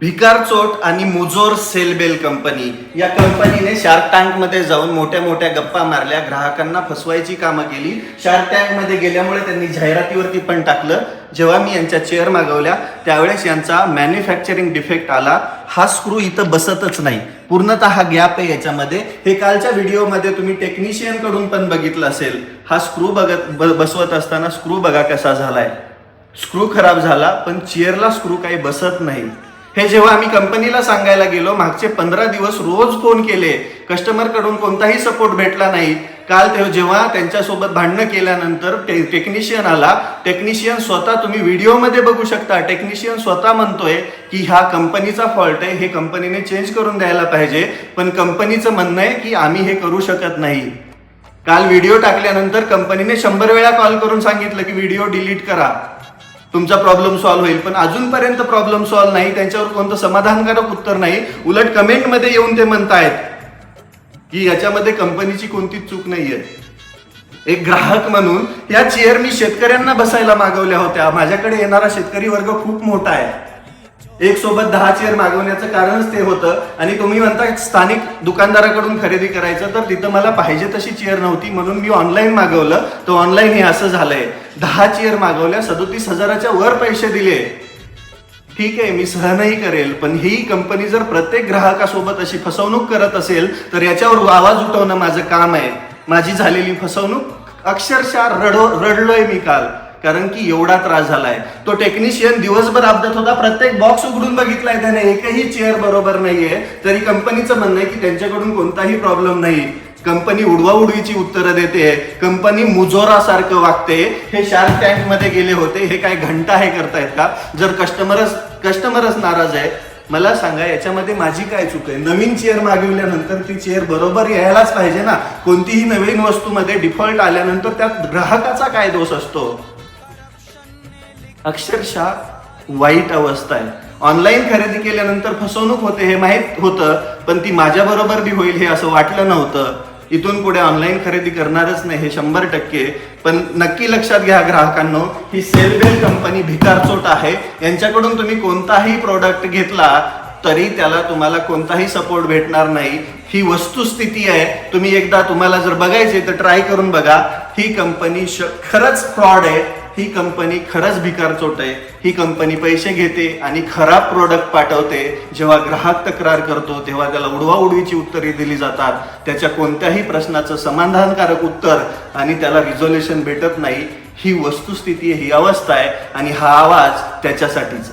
भिकार चोट आणि मुजोर सेलबेल कंपनी. या कंपनीने शार्क टँकमध्ये जाऊन मोठ्या मोठ्या गप्पा मारल्या. ग्राहकांना फसवायची कामं केली. शार्क टँकमध्ये गेल्यामुळे त्यांनी जाहिरातीवरती पण टाकलं. जेव्हा मी यांच्या चेअर मागवल्या त्यावेळेस यांचा मॅन्युफॅक्चरिंग डिफेक्ट आला. हा स्क्रू इथं बसतच नाही. पूर्णतः हा गॅप आहे याच्यामध्ये. हे कालच्या व्हिडिओमध्ये तुम्ही टेक्निशियनकडून पण बघितलं असेल. हा स्क्रू बघत ब- बसवत असताना स्क्रू बघा कसा झालाय. स्क्रू खराब झाला पण चेअरला स्क्रू काही बसत नाही. हे जेव्हा आम्ही कंपनीला सांगायला गेलो मागचे पंधरा दिवस रोज फोन केले कस्टमरकडून कोणताही सपोर्ट भेटला नाही. काल ते जेव्हा त्यांच्यासोबत भांडणं केल्यानंतर टे टेक्निशियन आला टेक्निशियन स्वतः तुम्ही व्हिडिओमध्ये बघू शकता टेक्निशियन स्वतः म्हणतोय की हा कंपनीचा फॉल्ट आहे हे कंपनीने चेंज करून द्यायला पाहिजे पण कंपनीचं म्हणणं आहे की आम्ही हे करू शकत नाही. काल व्हिडिओ टाकल्यानंतर कंपनीने शंभर वेळा कॉल करून सांगितलं की व्हिडिओ डिलीट करा. तुमचा प्रॉब्लेम सॉल्व्ह होईल. पण अजूनपर्यंत प्रॉब्लेम सॉल्व्ह नाही. त्यांच्यावर कोणतं समाधानकारक उत्तर नाही. उलट कमेंटमध्ये येऊन ते म्हणतायत की याच्यामध्ये कंपनीची कोणतीच चूक नाहीये. एक ग्राहक म्हणून या चेअर मी शेतकऱ्यांना बसायला मागवल्या होत्या. माझ्याकडे येणारा शेतकरी वर्ग खूप मोठा आहे. एक सोबत दहा चेअर मागवण्याचं कारणच ते होतं. आणि तुम्ही म्हणता स्थानिक दुकानदाराकडून खरेदी करायचं तर तिथं मला पाहिजे तशी चेअर नव्हती म्हणून मी ऑनलाईन मागवलं. तर ऑनलाईन हे असं झालंय. दहा चेअर मागवल्या सदोतीस हजाराच्या वर पैसे दिले. ठीक आहे मी सहनही करेल पण ही कंपनी जर प्रत्येक ग्राहकासोबत अशी फसवणूक करत असेल तर याच्यावर आवाज उठवणं माझं काम आहे. माझी झालेली फसवणूक अक्षरशः रडो रडलोय मी काल. कारण की एवढा त्रास झालाय. तो टेक्निशियन दिवसभर अपडेट होता प्रत्येक बॉक्स उघडून बघितलाय त्याने. एकही चेअर बरोबर नाहीये. तरी कंपनीचं म्हणणं आहे की त्यांच्याकडून कोणताही प्रॉब्लेम नाही. कंपनी उडवा उडवीची उत्तरं देते. कंपनी मुजोरासारखं वागते. हे शार्क टँकमध्ये गेले होते. हे काय घंटा हे करतायत का? जर कस्टमरच कस्टमरच नाराज आहे मला सांगा याच्यामध्ये माझी काय चूक आहे? नवीन चेअर मागवल्यानंतर ती चेअर बरोबर यायलाच पाहिजे ना? कोणतीही नवीन वस्तूमध्ये डिफॉल्ट आल्यानंतर त्यात ग्राहकाचा काय दोष असतो? अक्षरशः वाईट अवस्था आहे. ऑनलाईन खरेदी केल्यानंतर फसवणूक होते हे माहीत होतं पण ती माझ्याबरोबर बी होईल हे असं वाटलं नव्हतं. इथून पुढे ऑनलाईन खरेदी करणारच नाही हे शंभर टक्के. पण नक्की लक्षात घ्या ग्राहकांनो ही सेलबेल कंपनी भिकारचोट आहे. यांच्याकडून तुम्ही कोणताही प्रोडक्ट घेतला तरी त्याला तुम्हाला कोणताही सपोर्ट भेटणार नाही. ही वस्तुस्थिती आहे. तुम्ही एकदा तुम्हाला जर बघायचे तर ट्राय करून बघा. ही कंपनी खरंच फ्रॉड आहे. ही कंपनी खरंच भिकारचोट आहे. ही कंपनी पैसे घेते आणि खराब प्रोडक्ट पाठवते. जेव्हा ग्राहक तक्रार करतो तेव्हा त्याला उडवा उडवीची उत्तरे दिली जातात. त्याच्या कोणत्याही प्रश्नाचं समाधानकारक उत्तर आणि त्याला रिझोल्युशन भेटत नाही. ही वस्तुस्थिती ही अवस्था आहे आणि हा आवाज त्याच्यासाठीच